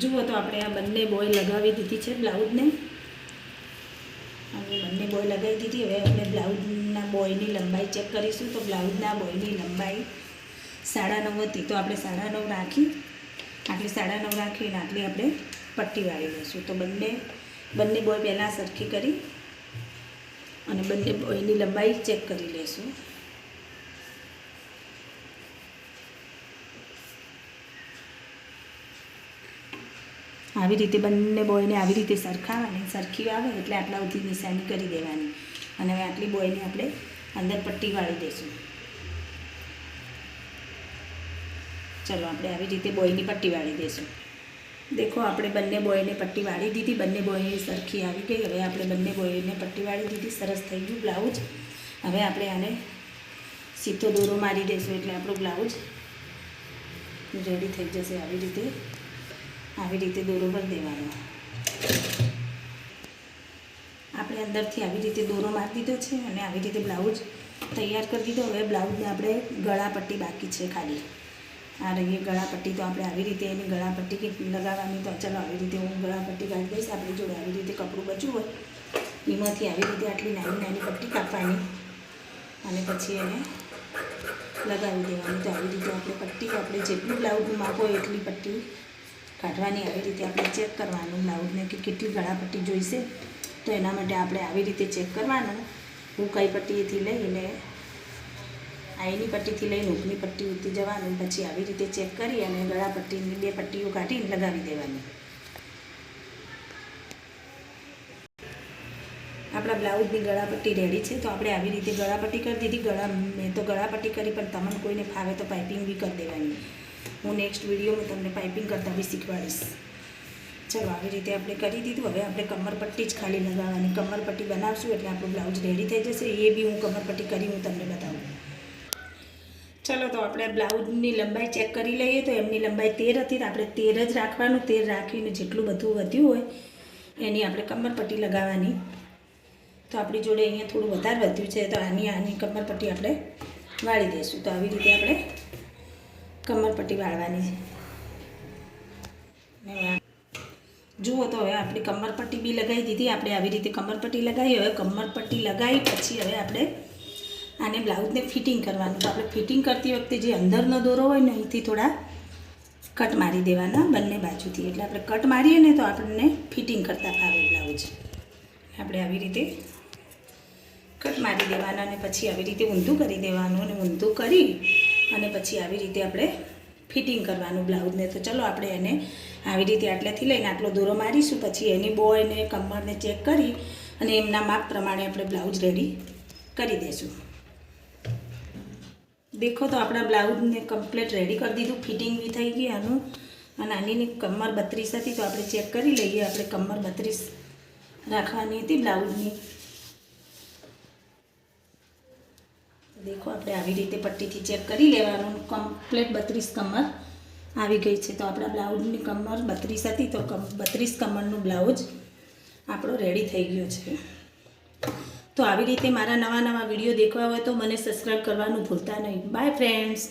જુઓ તો આપણે આ બંને બોય લગાવી દીધી છે બ્લાઉઝને. અને બંને બોય લગાવી દીધી. હવે આપણે બ્લાઉઝના બોયની લંબાઈ ચેક કરીશું તો બ્લાઉઝના બોયની લંબાઈ સાડા નવ હતી. તો આપણે સાડા નવ રાખી. આટલી સાડા નવ રાખીને આટલી આપણે પટ્ટી વાળી લઈશું. તો બંને બંને બોય પહેલાં સરખી કરી અને બંને બોયની લંબાઈ ચેક કરી લઈશું. આવી રીતે બંને બોયને આવી રીતે સરખાવાની, સરખી આવે એટલે આટલા ઉધી નિશાની કરી દેવાની. અને હવે આટલી બોયને આપણે અંદર પટ્ટી વાળી દઈશું. ચલો, આપણે આવી રીતે બોયની પટ્ટી વાળી દઈશું. દેખો, આપણે બંને બોયને પટ્ટી વાળી દીધી, બંને બોયની સરખી આવી ગઈ. હવે આપણે બંને બોયને પટ્ટી વાળી દીધી, સરસ થઈ ગયું બ્લાઉઝ હવે આપણે આને સીધો દોરો મારી દઈશું, એટલે આપણો બ્લાઉઝ રેડી થઈ જશે. આવી રીતે આવી રીતે દોરો ભરી દેવાનો. આપણે અંદરથી આવી રીતે દોરો મારી દીધો છે અને આવી રીતે બ્લાઉઝ તૈયાર કરી દીધો. હવે બ્લાઉઝને આપણે ગળાપટ્ટી બાકી છે ખાલી. આ રહી ગળાપટ્ટી, તો આપણે આવી રીતે એની ગળાપટ્ટી લગાવવાની તો ચાલો આવી રીતે હું ગળાપટ્ટી કાઢી દઈશ. આપણે જોડે આવી રીતે કપડું બચ્યું હોય, એમાંથી આવી રીતે આટલી નાની નાની પટ્ટી કાપવાની અને પછી એને લગાવી દેવાની. તો આવી રીતે આપણે પટ્ટી, આપણે જેટલું બ્લાઉઝ માગો એટલી પટ્ટી કાઢવાની, આવી રીતે આપણે ચેક કરવાનું, બ્લાઉઝને કે કેટલી ગળાપટ્ટી જોઈશે, તો એના માટે આપણે આવી રીતે ચેક કરવાનું. હું કઈ પટ્ટીથી લઈને આઈની પટ્ટીથી લઈને ઊંઘની પટ્ટી ઉતી જવાનું, પછી આવી રીતે ચેક કરી અને ગળાપટ્ટીની બે પટ્ટીઓ કાઢીને લગાવી દેવાની. આપણા બ્લાઉઝની ગળાપટ્ટી રેડી છે, તો આપણે આવી રીતે ગળાપટ્ટી કરી દીધી. ગળા, મેં તો ગળાપટ્ટી કરી, પણ તમને કોઈને ફાવે તો પાઇપિંગ બી કરી દેવાની. નેક્સ્ટ વિડીયોમાં તમને પાઇપિંગ કરતા બી શીખવાડીશ. ચલો, આવી રીતે આપણે કરી દીધું. હવે આપણે કમરપટ્ટી જ ખાલી લગાવવાની. કમરપટ્ટી બનાવશું એટલે આપણું બ્લાઉઝ રેડી થઈ જશે. એ બી હું કમરપટ્ટી કરી હું તમને બતાવું. ચલો, તો આપણે બ્લાઉઝની લંબાઈ ચેક કરી લઈએ તો એમની લંબાઈ તેર હતી. તો આપણે તેર જ રાખવાનું. તેર રાખીને જેટલું બધું વધ્યું હોય, એની આપણે કમરપટ્ટી લગાવવાની. તો આપણી જોડે અહીંયા થોડું વધારે વધ્યું છે. તો આની આની કમરપટ્ટી આપણે વાળી દઈશું. તો આવી રીતે આપણે કમરપટ્ટી વાળવાની છે. જુઓ તો હવે આપણી કમરપટ્ટી બી લગાવી દીધી. આપણે આવી રીતે કમરપટ્ટી લગાવી, હવે કમરપટ્ટી લગાવી, પછી હવે આપણે આને બ્લાઉઝને ફિટિંગ કરવાનું. તો આપણે ફિટિંગ કરતી વખતે જે અંદરનો દોરો હોય ને, અહીંથી થોડા કટ મારી દેવાના બંને બાજુથી. એટલે આપણે કટ મારીએ ને તો આપણને ફિટિંગ કરતાં ફાવે બ્લાઉઝ. આપણે આવી રીતે કટ મારી દેવાના અને પછી આવી રીતે ઊંધું કરી દેવાનું અને ઊંધું કરી અને પછી આવી રીતે આપણે ફિટિંગ કરવાનું બ્લાઉઝને. તો ચલો આપણે એને આવી રીતે આટલેથી લઈને આટલો દોરો મારીશું. પછી એની બોયને, કમરને ચેક કરી અને એમના માપ પ્રમાણે આપણે બ્લાઉઝ રેડી કરી દઈશું દેખો તો આપણા બ્લાઉઝને કમ્પ્લીટ રેડી કરી દીધું. ફિટિંગ બી થઈ ગઈ આનું. અને આની કમર બત્રીસ હતી તો આપણે ચેક કરી લઈએ. આપણે કમર બત્રીસ રાખવાની હતી બ્લાઉઝની. દેખો, આપણે આવી રીતે પટ્ટીથી ચેક કરી લેવાનું. કમ્પ્લેટ બત્રીસ કમર આવી ગઈ છે. તો આપણા બ્લાઉઝની કમર બત્રીસ હતી, તો કમ બત્રીસ કમરનું બ્લાઉઝ આપણો રેડી થઈ ગયો છે. તો આવી રીતે મારા નવા નવા વીડિયો દેખવા હોય તો મને સબસ્ક્રાઈબ કરવાનું ભૂલતા નહીં. By friends